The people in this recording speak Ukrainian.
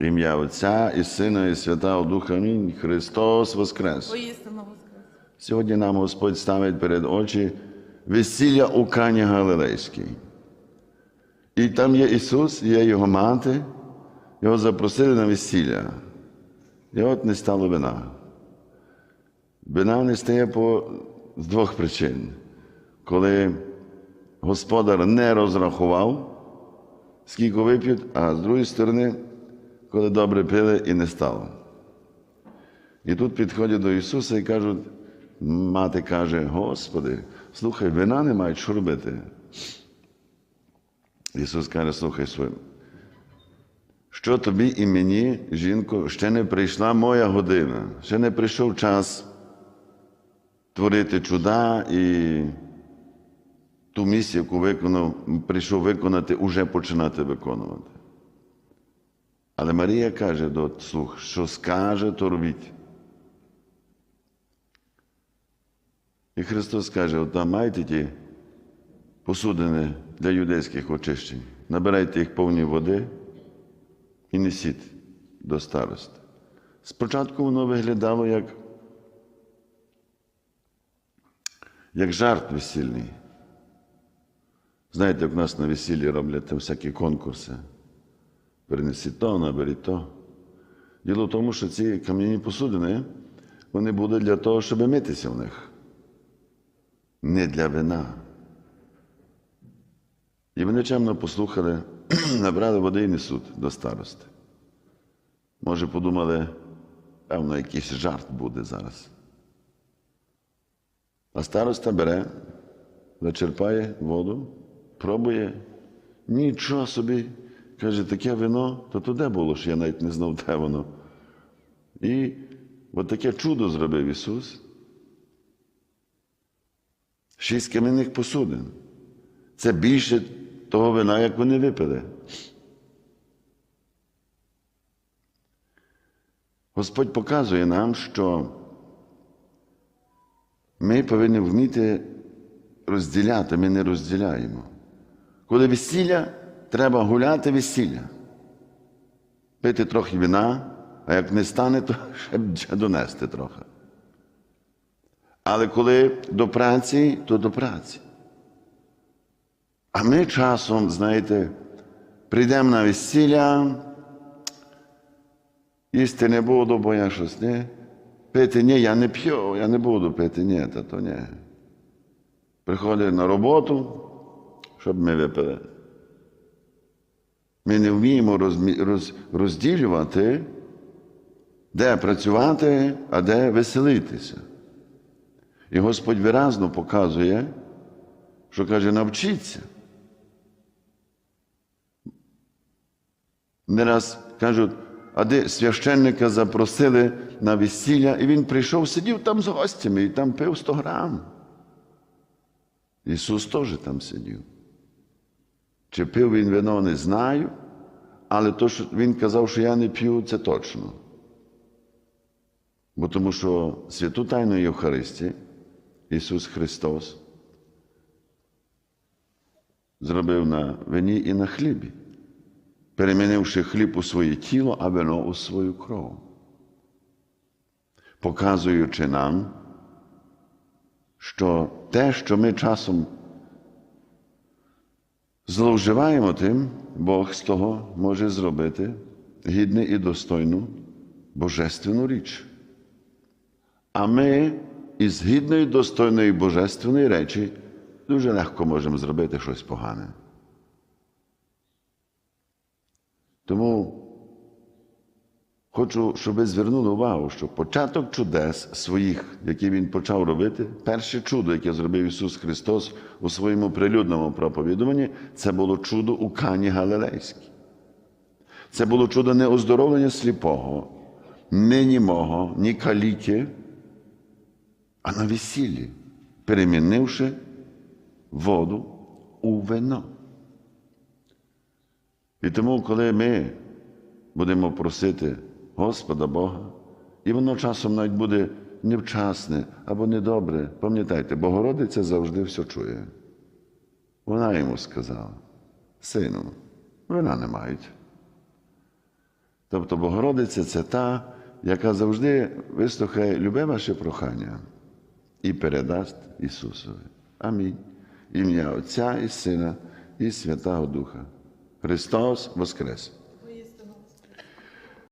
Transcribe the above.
Ім'я Отця і Сина, і Святого Духа. Амінь. Христос Воскрес. Воістину воскрес. Сьогодні нам Господь ставить перед очі весілля у Кані Галилейській. І там є Ісус, є Його мати, його запросили на весілля. І от не стало вина. Вина не стає по з двох причин. Коли господар не розрахував, скільки вип'ють, а з другої сторони, коли добре пили і не стало. І тут підходять до Ісуса і кажуть, мати каже, Господи, слухай, вина не мають, що робити? Ісус каже, слухай своїм. Що тобі і мені, жінко, ще не прийшла моя година, ще не прийшов час творити чуда і ту місію, яку виконав, прийшов виконати, уже починати виконувати. Але Марія каже до слух, що скаже, то робіть. І Христос каже: от там маєте ті посудини для юдейських очищень, набирайте їх повні води і несіть до старости. Спочатку воно виглядало як, як жарт весільний. Знаєте, як в нас на весіллі роблять там всякі конкурси. Перенесіть то, наберіть то. Діло в тому, що ці кам'яні посудини, вони будуть для того, щоб митися в них. Не для вина. І вони чемно послухали, набрали води і несуть до старости. Може, подумали, певно, якийсь жарт буде зараз. А староста бере, зачерпає воду, пробує, нічого собі. Каже, таке вино, то де було, що я навіть не знав, де воно. І от таке чудо зробив Ісус. Шість кам'яних посудин. Це більше того вина, як вони випили. Господь показує нам, що ми повинні вміти розділяти, ми не розділяємо. Коли весілля, треба гуляти весілля. Пити трохи вина, а як не стане, то ще донести трохи. Але коли до праці, то до праці. А ми часом, знаєте, прийдемо на весілля, їсти не буду, бо я щось не. Пити ні, я не п'ю, я не буду пити, ні, та то ні. Приходить на роботу, щоб ми випили. Ми не вміємо розділювати, де працювати, а де веселитися. І Господь виразно показує, що каже, навчіться. Не раз кажуть, а де священника запросили на весілля, і він прийшов, сидів там з гостями і там пив 100 грам. Ісус теж там сидів. Чи пив він вино, не знаю, але то, що він казав, що я не п'ю, це точно. Бо тому що святу Тайну Євхаристії Ісус Христос зробив на вині і на хлібі, перемінивши хліб у своє тіло, а вино у свою кров, показуючи нам, що те, що ми часом зловживаємо тим, Бог з того може зробити гідну і достойну божественну річ. А ми із гідної, достойної божественної речі дуже легко можемо зробити щось погане. Тому хочу, щоб ви звернули увагу, що початок чудес своїх, які Він почав робити, перше чудо, яке зробив Ісус Христос у своєму прилюдному проповідуванні, це було чудо у Кані Галилейській. Це було чудо не оздоровлення сліпого, не німого, ні каліки, а на весіллі, перемінивши воду у вино. І тому, коли ми будемо просити Господа Бога, і воно часом навіть буде невчасне або недобре, пам'ятайте, Богородиця завжди все чує. Вона йому сказала: Сину, вина не мають. Тобто Богородиця це та, яка завжди вислухає любе ваше прохання і передасть Ісусові. Амінь. Ім'я Отця і Сина і Святого Духа. Христос Воскрес!